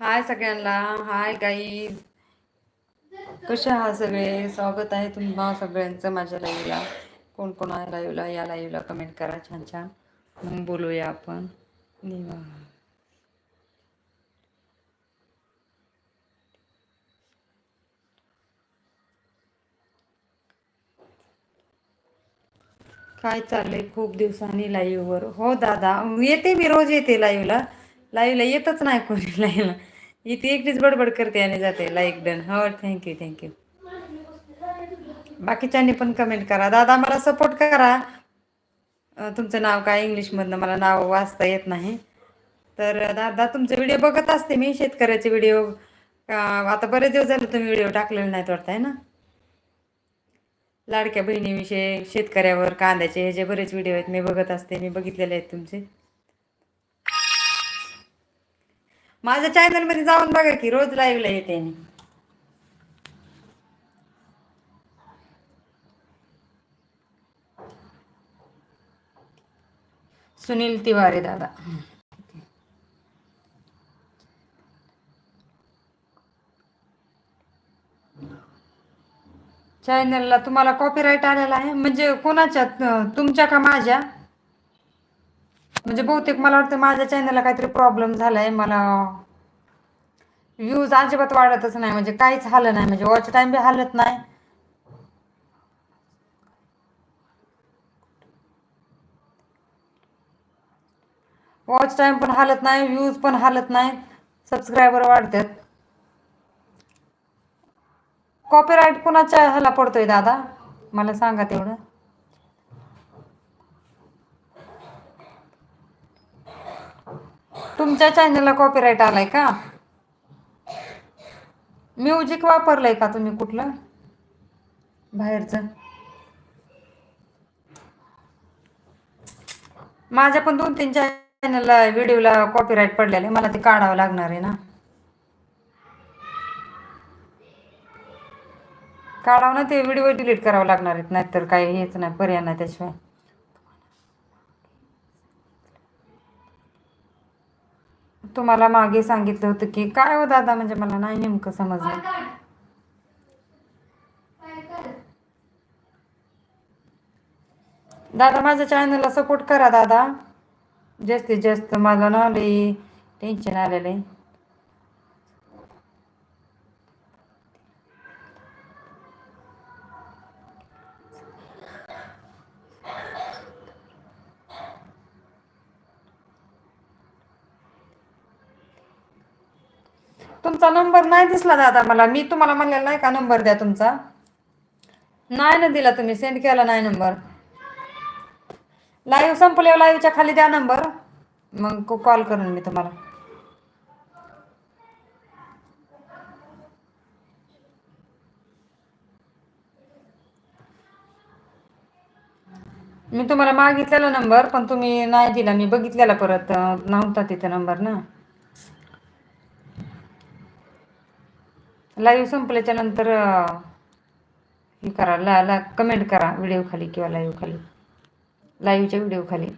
हाय सगळ्यांना. Hi guys कसे आहात सगळे? स्वागत आहे तुम्हा सगळ्यांचं माझ्या लाईव्हला कोण कोण आहे लाईव्हला या लाईव्हला कमेंट करा छान छान. मग बोलूया आपण. निवा काय चाललंय खूप दिवसांनी लाईव्हवर हो दादा येते मी रोज येते लाईव्हला लाईव्हला येतच नाही कोणी लाईव्हला ती एकटीच बडबड करते आणि जाते. लाईक डन हो थँक्यू थँक्यू बाकीच्यांनी पण कमेंट करा. दादा मला सपोर्ट करा. तुमचं नाव काय? इंग्लिशमधनं मला नाव वाचता येत नाही. तर दादा तुमचे व्हिडिओ बघत असते मी शेतकऱ्याचे व्हिडिओ आता बरेच दिवस झाले तुम्ही व्हिडिओ टाकलेले नाहीत वाटत आहे ना? लाडक्या बहिणीविषयी शेतकऱ्यावर कांद्याचे हे जे बरेच व्हिडिओ आहेत मी बघत असते मी बघितलेले आहेत तुमचे. माझ्या चॅनलमध्ये जाऊन बघा की रोज लाईव्हला येते मी. सुनील तिवारी दादा. चॅनलला तुम्हाला कॉपीराईट आलेला आहे. म्हणजे कोणाच्या तुमच्या का माझ्या? म्हणजे बहुतेक मला वाटतं माझ्या चॅनलला काहीतरी प्रॉब्लेम झालाय. मला व्ह्यूज अजिबात वाढतच नाही. म्हणजे काहीच हालं नाही. म्हणजे वॉच टाइम बी हालत नाही. वॉच टाइम पण हालत नाही. व्ह्यूज पण हालत नाही. सबस्क्रायबर वाढतात. कॉपीराईट कुणाच्या ह्याला पडतोय दादा? मला सांगा तेवढं. तुमच्या चॅनलला कॉपीराईट आलाय का? म्युझिक वापरलंय का तुम्ही कुठलं? बाहेरचं. माझ्या पण दोन तीन चॅनलला व्हिडिओला कॉपीराईट पडलेले. मला ते काढावं लागणार आहे ना. काढावं ना ते व्हिडिओ डिलीट करावं लागणार आहेत. नाहीतर काही हेच नाही पर्याय नाही त्याशिवाय. तुम्हाला मागे सांगितलं होतं की काय हो दादा म्हणजे मला नाही नेमकं समजलं. दादा माझ्या चॅनलला सपोर्ट करा दादा. जास्तीत जास्त मला ना लई टेन्शन आलेलं आहे. तुमचा नंबर नाही दिसला दादा मला. मी तुम्हाला म्हणलेला नाही का नंबर द्या तुमचा? नाही ना दिला तुम्ही. सेंड केला नाही नंबर. लाईव्ह संपल्यावर लाईव्हच्या खाली द्या नंबर. मग कॉल करून मी तुम्हाला. मी तुम्हाला मागितलेला नंबर पण तुम्ही नाही दिला. मी बघितलेला परत. नव्हता तिथे नंबर ना. लाईव्ह संपल्याच्या नंतर हे करा ला ला कमेंट करा व्हिडिओ खाली किंवा लाईव्ह खाली. लाईव्हच्या व्हिडिओ खाली.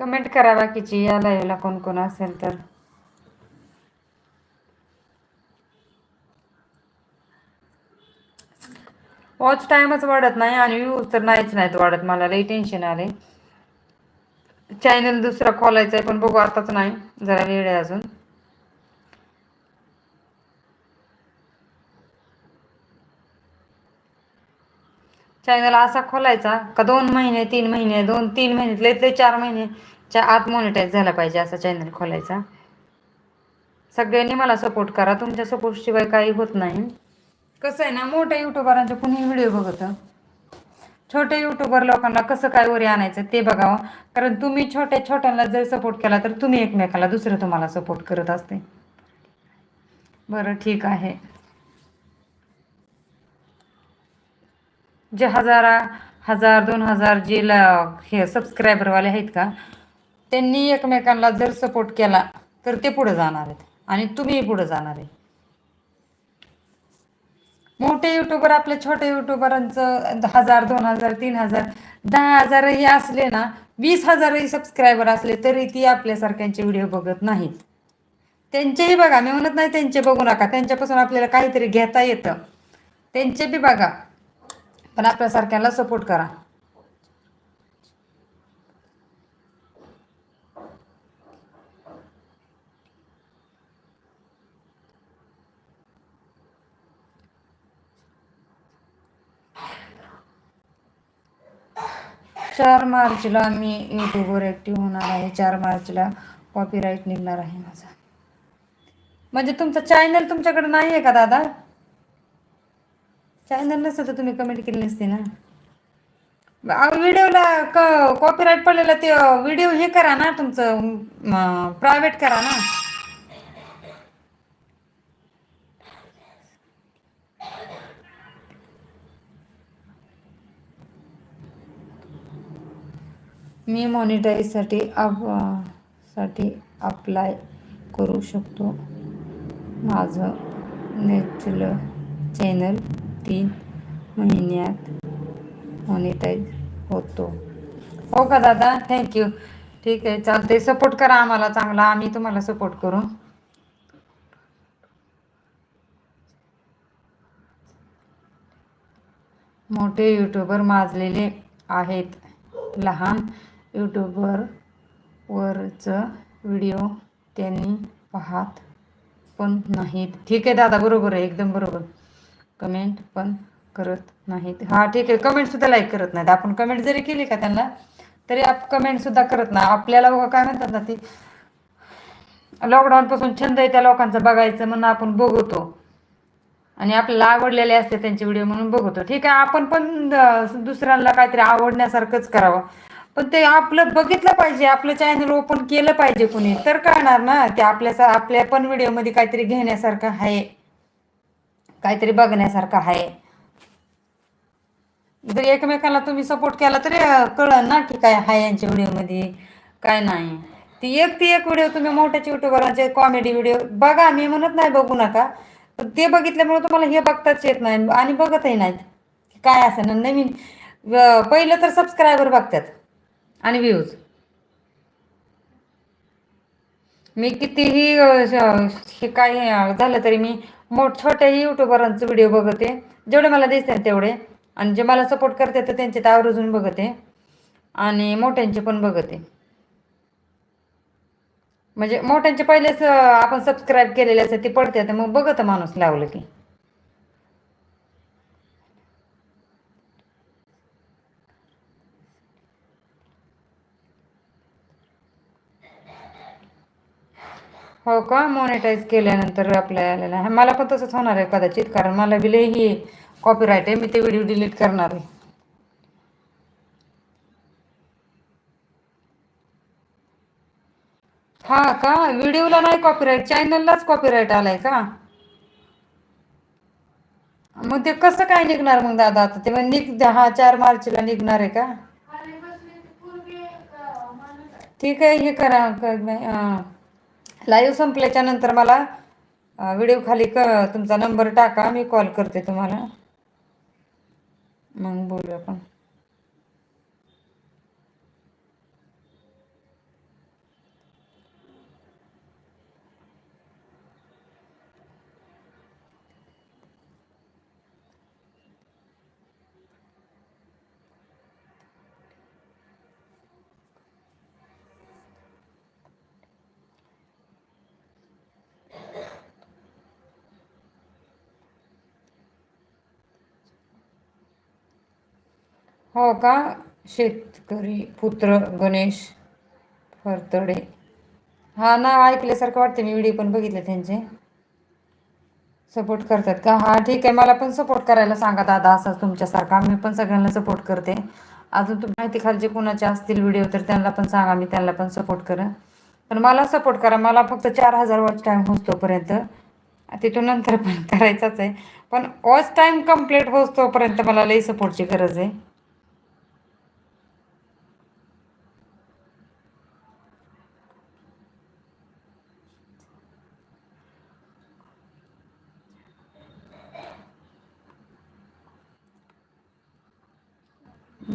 कमेंट करा बाकीची या लाईव्हला कोण कोण असेल तर. वॉच टाइमच वाढत नाही आणि व्ह्यूज तर नाहीच नाहीत वाढत. मला लई टेन्शन आले चॅनल दुसरा खोलायचा आहे पण बघू आताच नाही. जरा वेळ आहे अजून. चॅनल असा खोलायचा का दोन महिने तीन महिने दोन तीन महिने ते चार महिनेच्या आत मॉनिटाईज झाला पाहिजे असा चॅनल खोलायचा. सगळ्यांनी मला सपोर्ट करा. तुमच्या सपोर्टशिवाय काही होत नाही. कसं आहे ना मोठ्या युट्यूबरांचे कुणी व्हिडिओ बघत. छोटे युट्यूबर लोकांना कसं काय वरी आणायचं ते बघावं. कारण तुम्ही छोट्या छोट्यांना जर सपोर्ट केला तर तुम्ही एकमेकाला दुसरं तुम्हाला सपोर्ट करत असते. बरं ठीक आहे. जे हजारा हजार दोन हजार जे ला हे सबस्क्रायबरवाले आहेत का त्यांनी एकमेकांना जर सपोर्ट केला तर ते पुढे जाणार आहेत. आणि तुम्ही पुढे जाणार आहे. मोठे युट्यूबर आपल्या छोट्या युट्यूबरांचं हजार दोन हजार तीन हजार दहा हजारही असले ना वीस हजारही सबस्क्रायबर असले तरी ती आपल्यासारख्यांचे व्हिडिओ बघत नाहीत. त्यांचेही बघा मी म्हणत नाही त्यांचे बघू नका त्यांच्यापासून आपल्याला काहीतरी घेता येतं. त्यांचे बी बघा पण आपल्यासारख्याला सपोर्ट करा. चार मार्चला मी यूट्यूबवर ॲक्टिव्ह होणार आहे. चार मार्चला कॉपीराईट निघणार आहे माझा. म्हणजे तुमचं चॅनल तुमच्याकडे नाही आहे का दादा? चॅनल नसतं तर तुम्ही कमेंट केली नसते ना. व्हिडिओला क कॉपीराईट पडलेला ते व्हिडिओ हे करा ना तुमचं प्रायव्हेट करा ना. मी मॉनिटाईजसाठी आपसाठी अप्लाय करू शकतो. माझं नॅचरल चॅनल तीन महिन्यात मॉनिटाईज होतो. हो का दादा? थँक्यू ठीक आहे चालते सपोर्ट करा आम्हाला चांगला. आम्ही तुम्हाला सपोर्ट करू. मोठे यूट्यूबर माजलेले आहेत. लहान यूट्यूबर वरचं व्हिडिओ त्यांनी पाहत पण नाहीत. ठीक आहे दादा बरोबर आहे एकदम बरोबर. कमेंट पण करत नाहीत. हा ठीक आहे कमेंटसुद्धा लाईक करत नाहीत. आपण कमेंट जरी केली का त्यांना तरी आप कमेंटसुद्धा करत नाही. आपल्याला बघा काय म्हणतात ना ती लॉकडाऊनपासून छंद आहे त्या लोकांचं बघायचं म्हणून आपण बघतो. आणि आपल्याला आवडलेले असते त्यांचे व्हिडिओ म्हणून बघतो. ठीक आहे आपण पण दुसऱ्यांना काहीतरी आवडण्यासारखंच करावं. पण ते आपलं बघितलं पाहिजे आपलं चॅनल ओपन केलं पाहिजे कुणी. तर कळणार ना ते आपल्या आपल्या पण व्हिडिओमध्ये काहीतरी घेण्यासारखं आहे. काहीतरी बघण्यासारखं आहे. जर एकमेकांना तुम्ही सपोर्ट केला तरी कळलं ना की काय आहे यांच्या व्हिडिओमध्ये काय नाही. ती एक ती एक व्हिडिओ तुम्ही मोठ्याचे युट्यूबरांचे कॉमेडी व्हिडिओ बघा. मी म्हणत नाही बघू नका. पण ते बघितल्यामुळे तुम्हाला हे बघताच येत नाही आणि बघतही नाहीत. काय असं ना नवीन पहिलं तर सबस्क्रायबर बघतात. आणि व्ह्यूज मी कितीही हे काही झालं तरी मी मोठ छोट्याही युट्यूबरांचे व्हिडिओ बघते. जेवढे मला दिसते तेवढे. आणि जे मला सपोर्ट करते तर त्यांचे तर आवर्जून बघते. आणि मोठ्यांचे पण बघते. म्हणजे मोठ्यांचे पहिलेच आपण सबस्क्राईब केलेले असते ते पडते तर मग बघत माणूस लावलं की. हो का? मॉनिटाईज केल्यानंतर आपल्या आलेला मला पण तसंच होणार आहे कदाचित कारण मला बिले ही कॉपीराईट आहे मी ते व्हिडिओ डिलीट करणार आहे. हा का? व्हिडिओला नाही कॉपीराईट चॅनललाच कॉपीराईट आलाय का? मग ते कसं काय निघणार मग दादा? आता ते निघ हा चार मार्चला निघणार आहे का? ठीक आहे हे करा लाईव्ह संपल्याच्या नंतर मला व्हिडिओ खाली क तुमचा नंबर टाका मी कॉल करते तुम्हाला. मग बोलू आपण. हो का? शेतकरी पुत्र गणेश फरतडे. हा नाव ऐकल्यासारखं वाटतं मी. व्हिडिओ पण बघितले त्यांचे. सपोर्ट करतात का? हा ठीक आहे. मला पण सपोर्ट करायला सांगा दादा असा तुमच्यासारखा. मी पण सगळ्यांना सपोर्ट करते. अजून तुम्ही माहिती खालचे कुणाचे असतील व्हिडिओ तर त्यांना पण सांगा. मी त्यांना पण सपोर्ट करा. पण मला सपोर्ट करा. मला फक्त चार हजार वॉच टाईम होतोपर्यंत तिथून नंतर पण करायचाच आहे. पण वॉच टाईम कंप्लीट होतोपर्यंत मला लई सपोर्टची गरज आहे.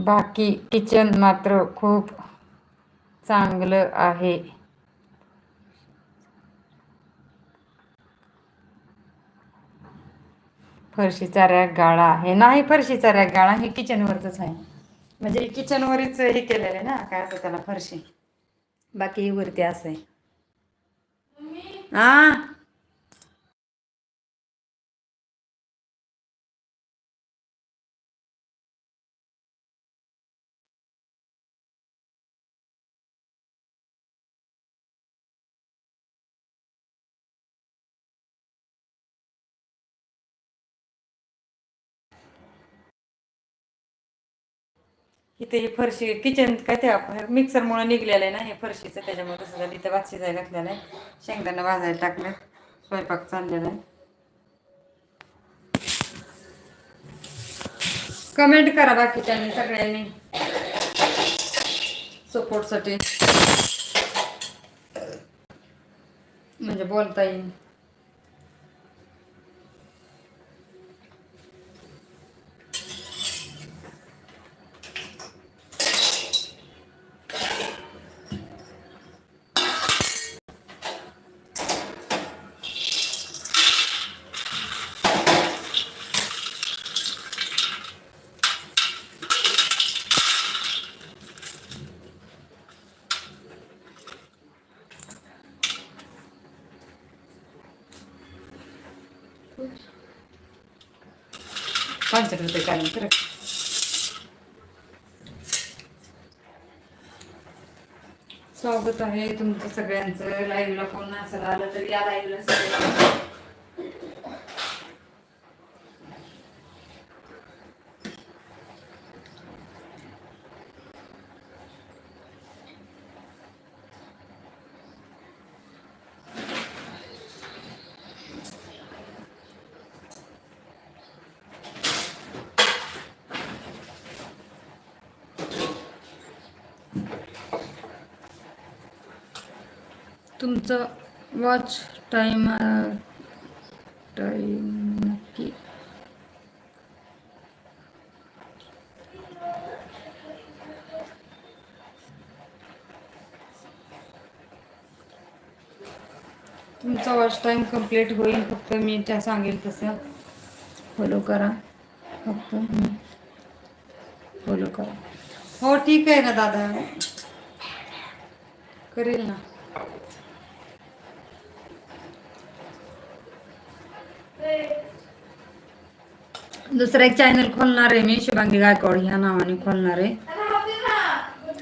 बाकी किचन मात्र खूप चांगलं आहे. फरशीचा रॅक गाळा आहे. नाही फरशीचा रॅक गाळा हे किचनवरच आहे. म्हणजे किचनवरच हे केलेलं आहे ना काय असं त्याला फरशी. बाकी वरती असं आहे. हा? इथे ही फरशी किचन काय ते मिक्सरमुळे निघलेलं आहे ना हे फरशीचं त्याच्यामुळे कसं झालं. इथं भात शिजायला घातलेलं आहे. शेंगदाणा भाजायला टाकलं. स्वयंपाक चाललेला आहे. कमेंट करा बाकीच्यांनी सगळ्यांनी. सपोर्टसाठी म्हणजे बोलता येईल. पंचायत रुपये काढून खरं. स्वागत आहे तुमचं सगळ्यांचं. लाईव्हला कोण नसेल आलं तर या लाईव्हला सगळ्यांचं. तुमचं वॉच टाईम टाईम नक्की. तुमचा वॉच टाईम कंप्लीट होईल फक्त मी त्या सांगेल तसं. फॉलो करा. फक्त फॉलो करा. हो ठीक आहे ना दादा. करेल ना. दुसरा एक चॅनल खोलणार आहे मी शुभांगी गायकवाड ह्या नावाने खोलणार आहे.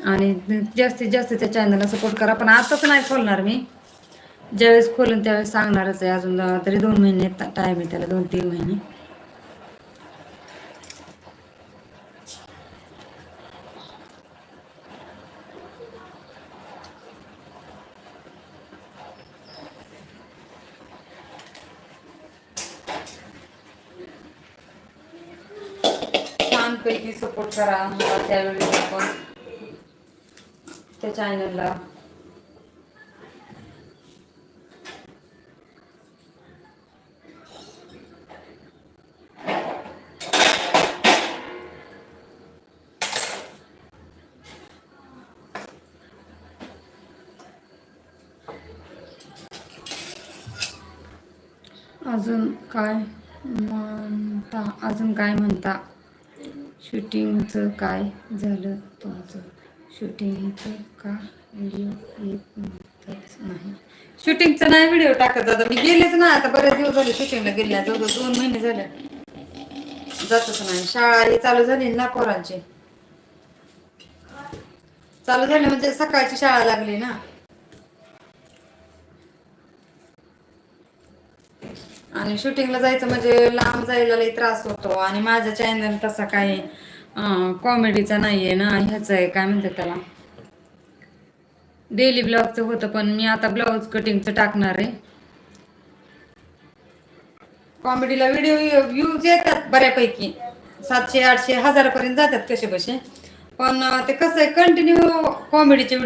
आणि जास्तीत जास्त त्या चॅनलला सपोर्ट करा पण आताच नाही खोलणार मी. ज्यावेळेस खोलून त्यावेळेस सांगणारच आहे अजून तरी दोन महिने टाईम आहे त्याला दोन तीन महिने. पैकी सपोर्ट करा. मला त्यावेळी पण त्या चॅनलला अजून काय म्हणता? अजून काय म्हणता? शूटिंगचं काय झालं तुमचं? शूटिंगचं का व्हिडिओ येतच नाही. शूटिंगचं नाही व्हिडिओ टाकत जातो मी गेलेच ना आता बरेच दिवस झाले शूटिंगला गेल्या जवळ दोन महिने झाले. जातच नाही. शाळा ही चालू झाली ना पोरांची? चालू झाली म्हणजे सकाळची शाळा लागली ना? आणि शूटिंगला जायचं म्हणजे लांब जायला त्रास होतो. आणि माझ्या चॅनल तसा काही कॉमेडीचा नाहीये ना ह्याचं आहे. काय म्हणतात त्याला? डेली ब्लॉगचं होतं पण मी आता ब्लाऊज कटिंगचं टाकणार आहे. कॉमेडीला व्हिडिओ व्ह्यूज येतात बऱ्यापैकी. सातशे आठशे हजारापर्यंत जातात कसे कसे पण ते कसं आहे कंटिन्यू कॉमेडीचे